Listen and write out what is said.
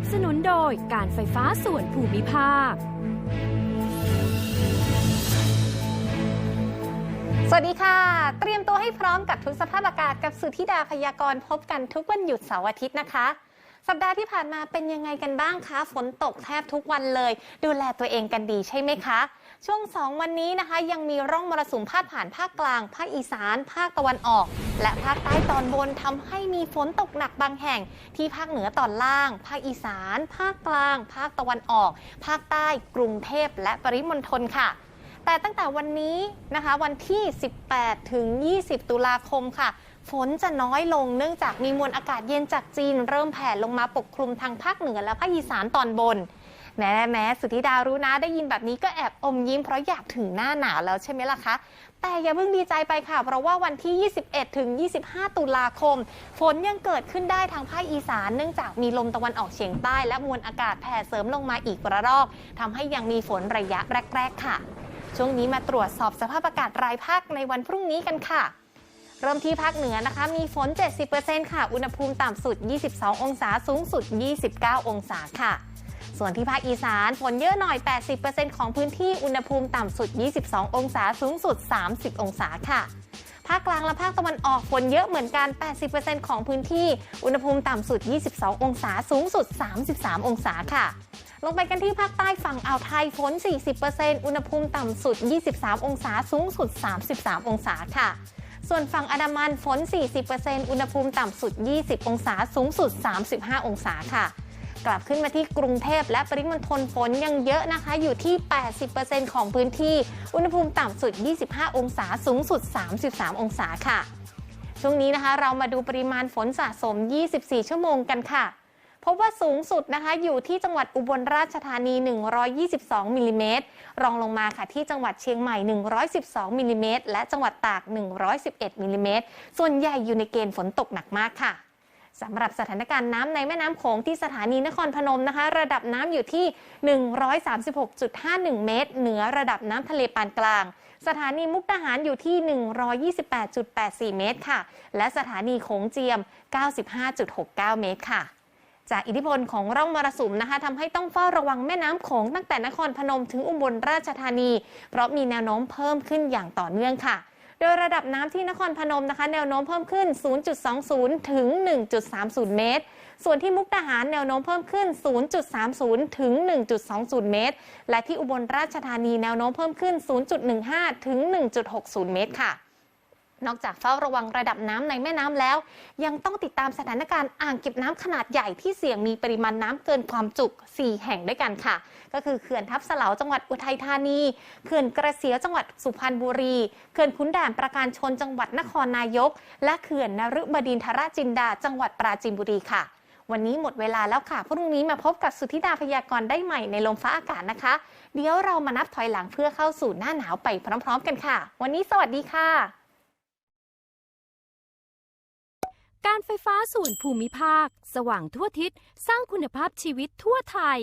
บสนุนโดยการไฟฟ้าส่วนภูมิภาค สวัสดีค่ะ เตรียมตัวให้พร้อมกับทุกสภาพอากาศกับสุธิดาพยากรณ์พบกันทุกวันหยุดเสาร์อาทิตย์นะคะ สัปดาห์ที่ผ่านมาเป็นยังไงกันบ้างคะ ฝนตกแทบทุกวันเลย ดูแลตัวเองกันดีใช่ไหมคะ ช่วง 2 วันนี้นะคะ ยังมีร่องมรสุมพาดผ่านภาคกลาง ภาคอีสาน ภาคตะวันออก และภาคใต้ตอนบนทำให้มีฝนตกหนักบางแห่ง ที่ภาคเหนือตอนล่าง ภาคอีสาน ภาคกลาง ภาคตะวันออก ภาคใต้ กรุงเทพและปริมณฑลค่ะแต่ตั้งแต่วันนี้นะคะวันที่ 18 ถึง 20 ตุลาคมค่ะ ฝนจะน้อยลงเนื่องจากมีมวลอากาศเย็นจากจีน เริ่มแผ่ลงมาปกคลุมทางภาคเหนือและภาคอีสานตอนบน แม้แม้สุธิดารู้นะได้ยินแบบนี้ก็แอบอมยิ้มเพราะอยากถึงหน้าหนาวแล้วใช่ไหมล่ะคะ แต่อย่าเพิ่งดีใจไปค่ะ เพราะว่าวันที่ 21 ถึง 25 ตุลาคม ฝนยังเกิดขึ้นได้ทางภาคอีสานเนื่องจากมีลมตะวันออกเฉียงใต้ และมวลอากาศแผ่เสริมลงมาอีกระลอกทำให้ยังมีฝนระยะแรก ๆ ค่ะ ช่วงนี้มาตรวจสอบสภาพอากาศรายภาคในวันพรุ่งนี้กันค่ะเริ่มที่ภาคเหนือนะคะ มีฝน 70%ค่ะ อุณหภูมิต่ำสุด 22 องศา สูงสุด 29 องศาค่ะ ส่วนที่ภาคอีสานฝนเยอะหน่อย 80%ของพื้นที่อุณหภูมิต่ำสุด 22 องศาสูงสุด 30 องศาค่ะภาคกลางและภาคตะวันออกฝนเยอะเหมือนกัน 80%ของพื้นที่ อุณหภูมิต่ำสุด 22 องศา สูงสุด 33 องศาค่ะ ลงไปกันที่ภาคใต้ฝั่งอ่าวไทยฝน 40%อุณหภูมิต่ำสุด 23 องศา สูงสุด 33 องศาค่ะ ส่วนฝั่งอันดามันฝน 40%อุณหภูมิต่ำสุด 20 องศา สูงสุด 35 องศาค่ะ กลับขึ้นมาที่กรุงเทพและปริมณฑลฝนยังเยอะนะคะ อยู่ที่ 80%ของพื้นที่ อุณหภูมิต่ำสุด 25 องศา สูงสุด 33 องศาค่ะ ช่วงนี้นะคะเรามาดูปริมาณฝนสะสม 24 ชั่วโมงกันค่ะพบว่าสูงสุดนะคะอยู่ที่จังหวัดอุบลราชธานี 122 มิลลิเมตร รองลงมาค่ะที่จังหวัดเชียงใหม่ 112 มิลลิเมตร และจังหวัดตาก 111 มิลลิเมตร ส่วนใหญ่อยู่ในเกณฑ์ฝนตกหนักมากค่ะ สำหรับสถานการณ์น้ำในแม่น้ำโขงที่สถานีนครพนมนะคะ ระดับน้ำอยู่ที่ 136.51 เมตร เหนือระดับน้ำทะเลปานกลาง สถานีมุกดาหารอยู่ที่ 128.84 เมตรค่ะ และสถานีโขงเจียม 95.69 เมตรค่ะ จากอิทธิพลของร่องมรสุมนะคะทำให้ต้องเฝ้าระวังแม่น้ำโขงตั้งแต่นครพนมถึงอุบลราชธานี เพราะมีแนวโน้มเพิ่มขึ้นอย่างต่อเนื่องค่ะ โดยระดับน้ำที่นครพนมนะคะ แนวโน้มเพิ่มขึ้น 0.20 ถึง 1.30 เมตร ส่วนที่มุกดาหารแนวโน้มเพิ่มขึ้น 0.30 ถึง 1.20 เมตร และที่อุบลราชธานีแนวโน้มเพิ่มขึ้น 0.15 ถึง 1.60 เมตรค่ะ นอกจากเฝ้าระวังระดับน้ำในแม่น้ำแล้ว ยังต้องติดตามสถานการณ์อ่างเก็บน้ำขนาดใหญ่ที่เสี่ยงมีปริมาณน้ำเกินความจุ 4 แห่งด้วยกันค่ะ ก็คือเขื่อนทับเสลาจังหวัดอุทัยธานีเขื่อนกระเสียวจังหวัดสุพรรณบุรีเขื่อนขุนด่านประการชนจังหวัดนครนายก และเขื่อนนฤบดินทรจินดา จังหวัดปราจีนบุรีค่ะ วันนี้หมดเวลาแล้วค่ะ พรุ่งนี้มาพบกับสุธิดาพยากรณ์ได้ใหม่ในลมฟ้าอากาศนะคะ เดี๋ยวเรามานับถอยหลังเพื่อเข้าสู่หน้าหนาวไปพร้อม ๆ กันค่ะ วันนี้สวัสดีค่ะ การไฟฟ้าส่วนภูมิภาค สว่างทั่วทิศ สร้างคุณภาพชีวิตทั่วไทย